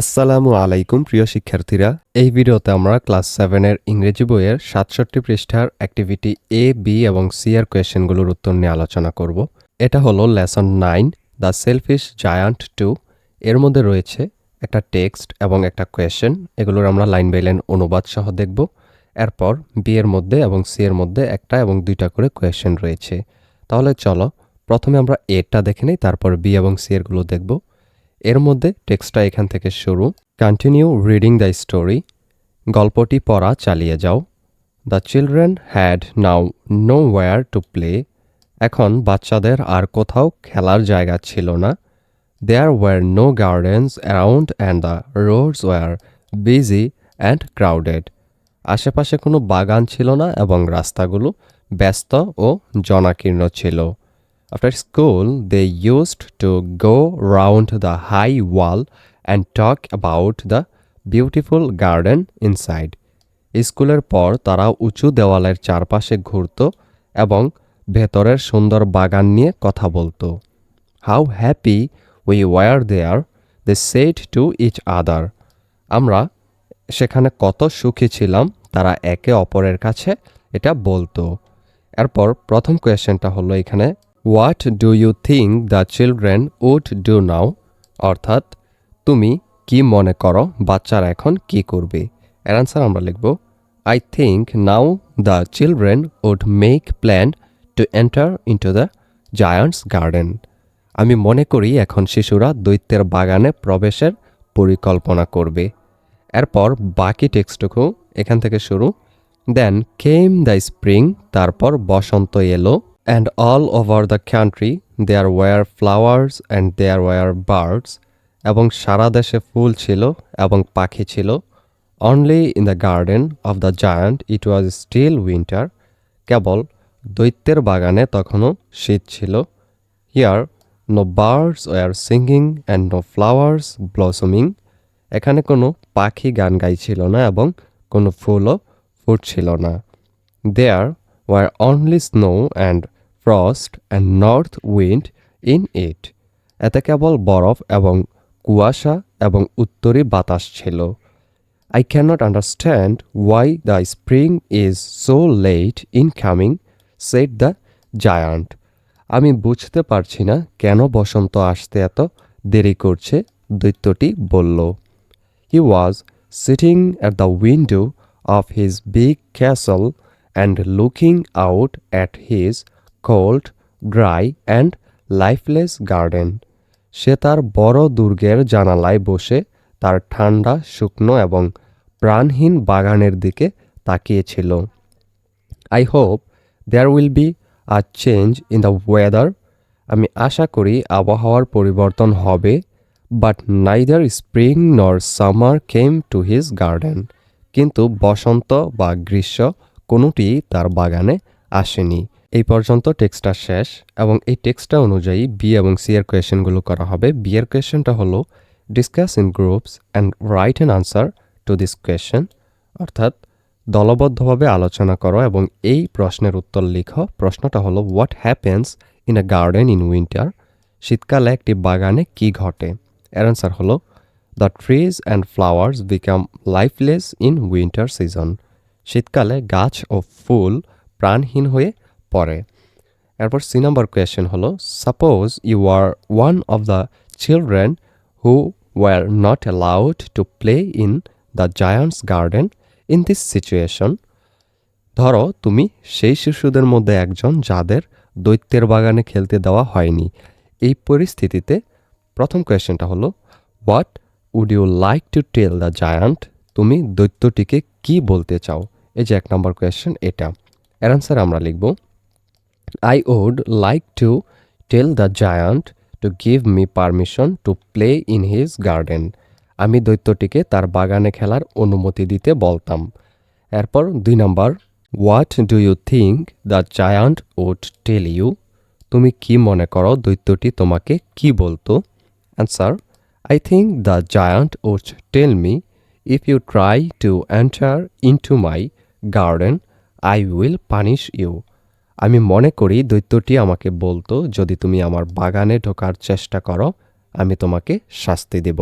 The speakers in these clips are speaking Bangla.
আসসালামু আলাইকুম, প্রিয় শিক্ষার্থীরা। এই ভিডিওতে আমরা ক্লাস সেভেনের ইংরেজি বইয়ের সাতষট্টি পৃষ্ঠার অ্যাক্টিভিটি এ বি এবং সি এর কোয়েশ্চেনগুলোর উত্তর নিয়ে আলোচনা করব। এটা হলো lesson nine the selfish giant two এর মধ্যে রয়েছে একটা টেক্সট এবং একটা কোয়েশ্চেন এগুলোর আমরা লাইন বাই লাইন অনুবাদ সহ দেখব। এরপর বি এর মধ্যে এবং সি এর মধ্যে একটা এবং দুইটা করে কোয়েশ্চেন রয়েছে। তাহলে চলো, প্রথমে আমরা এটা দেখে নিই, তারপর বি এবং সি এরগুলো দেখব। এর মধ্যে টেক্সটটা এখান থেকে শুরু। কন্টিনিউ রিডিং দ্য স্টোরি গল্পটি পড়া চালিয়ে যাও। The children had now nowhere to play এখন বাচ্চাদের আর কোথাও খেলার জায়গা ছিল না। There were no gardens around and the roads were busy and crowded আশেপাশে কোনো বাগান ছিল না এবং রাস্তাগুলো ব্যস্ত ও জনাকীর্ণ ছিল। After school, they used to go round the high wall and talk about the beautiful garden inside. স্কুলের পর তারা উঁচু দেওয়ালের চারপাশে ঘুরত এবং ভেতরের সুন্দর বাগান নিয়ে কথা বলতো। How happy we were there they said to each other আমরা সেখানে কত সুখী ছিলাম তারা একে অপরের কাছে এটা বলতো। এরপর প্রথম কোয়েশ্চেনটা হলো এখানে what do you think the children would do now অর্থাৎ, তুমি কি মনে করো বাচ্চারা এখন কি করবে? এর আনসার আমরা লিখব I think now the children would make plan to enter into the giant's garden আমি মনে করি এখন শিশুরা দৈত্যের বাগানে প্রবেশের পরিকল্পনা করবে। এরপর বাকি টেক্সটুকু এখান থেকে শুরু। দেন কেম দ্য স্প্রিং তারপর বসন্ত এলো। And all over the country there were flowers and there were birds এবং সারা দেশে ফুল ছিল এবং পাখি ছিল। Only in the garden of the giant it was still winter কেবল দৈত্যের বাগানে তখনও শীত ছিল। Here no birds were singing and no flowers blossoming এখানে কোনো পাখি গান গাইছিল না এবং কোনো ফুলও ফুটছিল না। There were only snow and frost and north wind in it এতে কেবল বরফ এবং কুয়াশা এবং উত্তরি বাতাস ছিল। I can't understand why the spring is so late in coming said the giant আমি বুঝতে পারছি না কেন বসন্ত আসতে এত দেরি করছে, দৈত্যটি বলল। He was sitting at the window of his big castle and looking out at his cold, dry and lifeless garden সে তার বড় দুর্গের জানালায় বসে তার ঠান্ডা শুকনো এবং প্রাণহীন বাগানের দিকে তাকিয়েছিল। I hope there will be a change in the weather আমি আশা করি আবহাওয়ার পরিবর্তন হবে but neither spring nor summer came to his garden কিন্তু বসন্ত বা গ্রীষ্ম কোনোটি তার বাগানে আসেনি। এই পর্যন্ত টেক্সটটা শেষ এবং এই টেক্সটটা অনুযায়ী বি এবং সি এর কোয়েশনগুলো করা হবে। বি এর কোয়েশনটা হলো discuss in groups and write an answer to this question অর্থাৎ, দলবদ্ধভাবে আলোচনা করো এবং এই প্রশ্নের উত্তর লিখো। প্রশ্নটা হলো what happens in a garden in winter শীতকালে একটি বাগানে কি ঘটে? এর আনসার হলো the trees and flowers become lifeless in winter season শীতকালে গাছ ও ফুল প্রাণহীন হয়ে পড়ে এরপর সি নাম্বার কোয়েশ্চেন হলো suppose you are one of the children who were not allowed to play in the giant's garden in this situation ধরো, তুমি সেই শিশুদের মধ্যে একজন যাদের দৈত্যের বাগানে খেলতে দেওয়া হয়নি। এই পরিস্থিতিতে প্রথম কোয়েশ্চেনটা হলো what would you like to tell the giant তুমি দৈত্যটিকে কি বলতে চাও? এই যে এক নম্বর কোয়েশ্চেন এটা। এর আমরা লিখব I would like to tell the giant to give me permission to play in his garden আমি দৈত্যটিকে তার বাগানে খেলার অনুমতি দিতে বলতাম। এরপর দুই নম্বর what do you think the giant would tell you তুমি কি মনে করো দৈত্যটি তোমাকে কি বলতো? Answer I think the giant would tell me if you try to enter into my garden I will punish you আমি মনে করি দৈত্যটি আমাকে বলতো, যদি তুমি আমার বাগানে ঢোকার চেষ্টা করো, আমি তোমাকে শাস্তি দেব।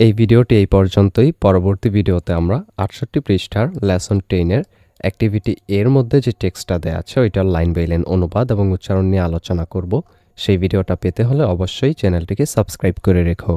এই ভিডিওটি এই পর্যন্তই। পরবর্তী ভিডিওতে আমরা আটষট্টি পৃষ্ঠার লেসন টেনের অ্যাক্টিভিটি এর মধ্যে যে টেক্সটটা দেওয়া আছে ওইটার লাইন বাই লাইন অনুবাদ এবং উচ্চারণ নিয়ে আলোচনা করব। সেই ভিডিওটা পেতে হলে অবশ্যই চ্যানেলটিকে সাবস্ক্রাইব করে রেখো।